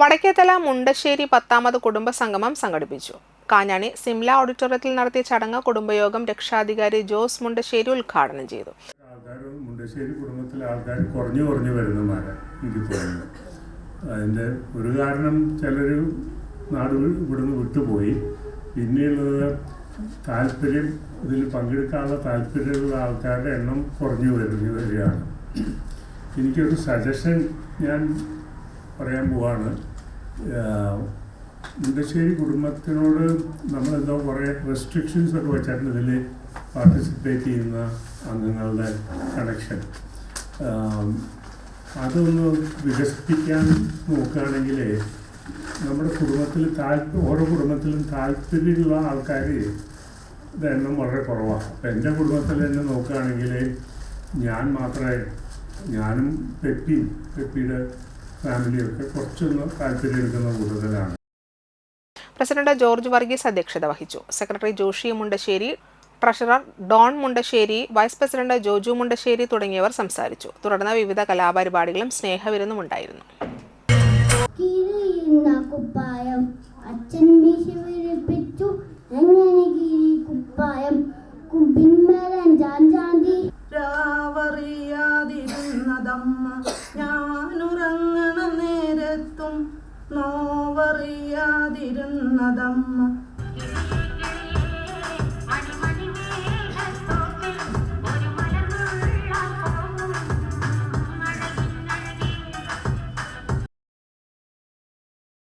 വടക്കേത്തല മുണ്ടശ്ശേരി പത്താമത് കുടുംബ സംഗമം സംഘടിപ്പിച്ചു. കാഞ്ഞാണി സിംല ഓഡിറ്റോറിയത്തിൽ നടത്തിയ ചടങ്ങ് കുടുംബയോഗം രക്ഷാധികാരി ജോസ് മുണ്ടശ്ശേരി ഉദ്ഘാടനം ചെയ്തു. മുണ്ടശ്ശേരി കുടുംബത്തിലെ ആൾക്കാർ കുറഞ്ഞു കുറഞ്ഞു വരുന്നമാരെ എനിക്ക് തോന്നുന്നു. അതിന്റെ ഒരു കാരണം ചിലർ നാട് ഇവിടുന്ന് വിട്ടുപോയി. പിന്നെയുള്ളത് താല്പര്യം ഇതിൽ പങ്കെടുക്കാനുള്ള താല്പര്യമുള്ള ആൾക്കാരുടെ എണ്ണം കുറഞ്ഞു വരുന്നു വരികയാണ് എനിക്കൊരു സജഷൻ ഞാൻ പറയാൻ പോവാണ്. മുണ്ടശ്ശേരി കുടുംബത്തിനോട് നമ്മളെന്തോ കുറേ റെസ്ട്രിക്ഷൻസ് ഒക്കെ വെച്ചായിരുന്നു ഇതിൽ പാർട്ടിസിപ്പേറ്റ് ചെയ്യുന്ന അംഗങ്ങളുടെ കണക്ഷൻ അതൊന്ന് വികസിപ്പിക്കാൻ നോക്കുകയാണെങ്കിൽ നമ്മുടെ കുടുംബത്തിൽ താല്പര്യം ഓരോ കുടുംബത്തിലും താല്പര്യമുള്ള ആൾക്കാർ എണ്ണം വളരെ കുറവാണ് അപ്പം എന്റെ കുടുംബത്തിൽ തന്നെ നോക്കുകയാണെങ്കിൽ ഞാൻ മാത്രമേ ഞാനും പെപ്പിയും പെപ്പിയുടെ ഫാമിലിയൊക്കെ കുറച്ചൊന്ന് താല്പര്യം കൂടുതലാണ്. പ്രസിഡന്റ് ജോർജ് വർഗീസ് അധ്യക്ഷത വഹിച്ചു. Secretary Joshi Mundassery treasurer Don Mundassery vice president Joju Mundassery തുടങ്ങിയവർ സംസാരിച്ചു. തുടർന്ന് വിവിധ കലാപരിപാടികളും സ്നേഹവിരുന്നും ഉണ്ടായിരുന്നു കുപ്പായം നോവറിയാതിരുന്നതമ്മ.